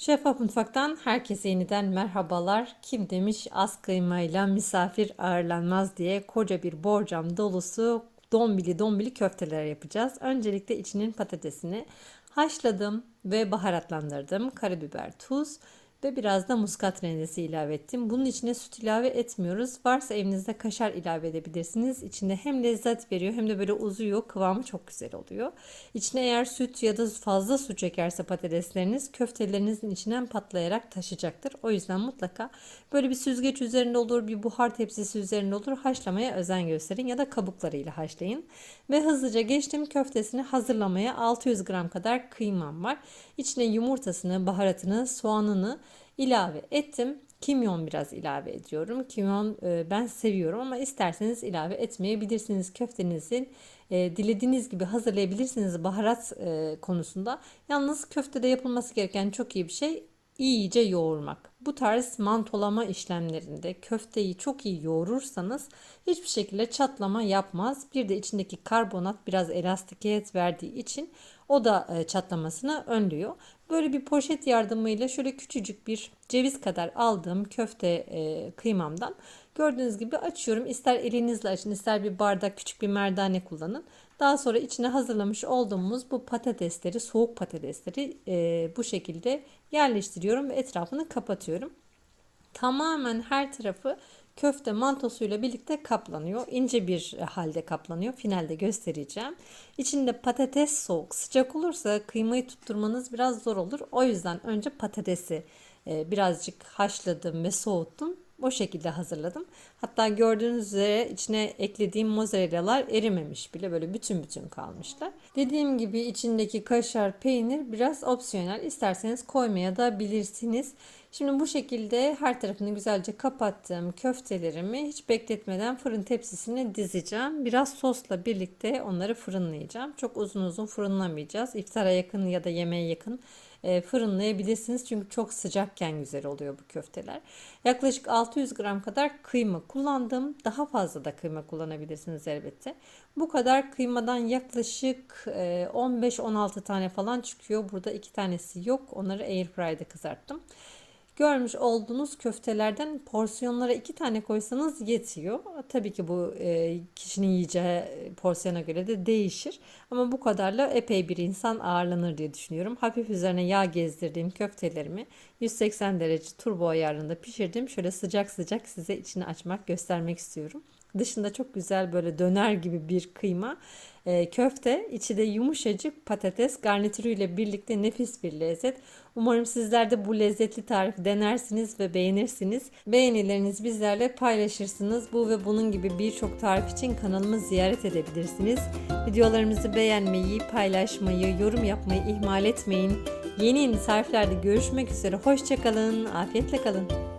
Şeffaf Mutfak'tan herkese yeniden merhabalar. Kim demiş az kıymayla misafir ağırlanmaz diye koca bir borcam dolusu dombili dombili köfteler yapacağız. Öncelikle içinin patatesini haşladım ve baharatlandırdım. Karabiber, tuz ve biraz da muskat rendesi ilave ettim. Bunun içine süt ilave etmiyoruz. Varsa evinizde kaşar ilave edebilirsiniz. İçinde hem lezzet veriyor hem de böyle uzuyor. Kıvamı çok güzel oluyor. İçine eğer süt ya da fazla su çekerse patatesleriniz köftelerinizin içinden patlayarak taşacaktır. O yüzden mutlaka böyle bir süzgeç üzerinde olur, bir buhar tepsisi üzerinde olur. Haşlamaya özen gösterin ya da kabuklarıyla haşlayın. Ve hızlıca geçtim köftesini hazırlamaya 600 gram kadar kıymam var. İçine yumurtasını, baharatını, soğanını ilave ettim. Kimyon biraz ilave ediyorum. Kimyon e, ben seviyorum ama isterseniz ilave etmeyebilirsiniz. Köftenizin e, dilediğiniz gibi hazırlayabilirsiniz baharat e, konusunda. Yalnız köftede yapılması gereken çok iyi bir şey iyice yoğurmak. Bu tarz mantolama işlemlerinde köfteyi çok iyi yoğurursanız hiçbir şekilde çatlama yapmaz. Bir de içindeki karbonat biraz elastikiyet verdiği için o da e, çatlamasını önlüyor. Böyle bir poşet yardımıyla şöyle küçücük bir ceviz kadar aldığım köfte e, kıymamdan gördüğünüz gibi açıyorum. İster elinizle açın ister bir bardak küçük bir merdane kullanın. Daha sonra içine hazırlamış olduğumuz bu patatesleri, soğuk patatesleri e, bu şekilde yerleştiriyorum ve etrafını kapatıyorum. Tamamen her tarafı köfte mantosuyla birlikte kaplanıyor. İnce bir halde kaplanıyor. Finalde göstereceğim. İçinde patates soğuk. Sıcak olursa kıymayı tutturmanız biraz zor olur. O yüzden önce patatesi e, birazcık haşladım ve soğuttum. O şekilde hazırladım. Hatta gördüğünüz üzere içine eklediğim mozzarellalar erimemiş bile böyle bütün bütün kalmışlar. Dediğim gibi içindeki kaşar peynir biraz opsiyonel. İsterseniz koymaya da bilirsiniz. Şimdi bu şekilde her tarafını güzelce kapattım. Köftelerimi hiç bekletmeden fırın tepsisine dizeceğim. Biraz sosla birlikte onları fırınlayacağım. Çok uzun uzun fırınlamayacağız. İftara yakın ya da yemeğe yakın e, fırınlayabilirsiniz. Çünkü çok sıcakken güzel oluyor bu köfteler. Yaklaşık 600 gram kadar kıyma kullandım. Daha fazla da kıyma kullanabilirsiniz elbette. Bu kadar kıymadan yaklaşık 15-16 e, tane falan çıkıyor. Burada iki tanesi yok. Onları airfryer'da kızarttım. Görmüş olduğunuz köftelerden porsiyonlara iki tane koysanız yetiyor. Tabii ki bu e, kişinin yiyeceği porsiyona göre de değişir. Ama bu kadarla epey bir insan ağırlanır diye düşünüyorum. Hafif üzerine yağ gezdirdiğim köftelerimi 180 derece turbo ayarında pişirdim. Şöyle sıcak sıcak size içini açmak göstermek istiyorum. Dışında çok güzel böyle döner gibi bir kıyma. E, köfte, içi de yumuşacık patates garnitürüyle birlikte nefis bir lezzet. Umarım sizler de bu lezzetli tarifi denersiniz ve beğenirsiniz. Beğenilerinizi bizlerle paylaşırsınız. Bu ve bunun gibi birçok tarif için kanalımı ziyaret edebilirsiniz. Videolarımızı beğenmeyi, paylaşmayı, yorum yapmayı ihmal etmeyin. Yeni yeni tariflerde görüşmek üzere. Hoşçakalın, afiyetle kalın.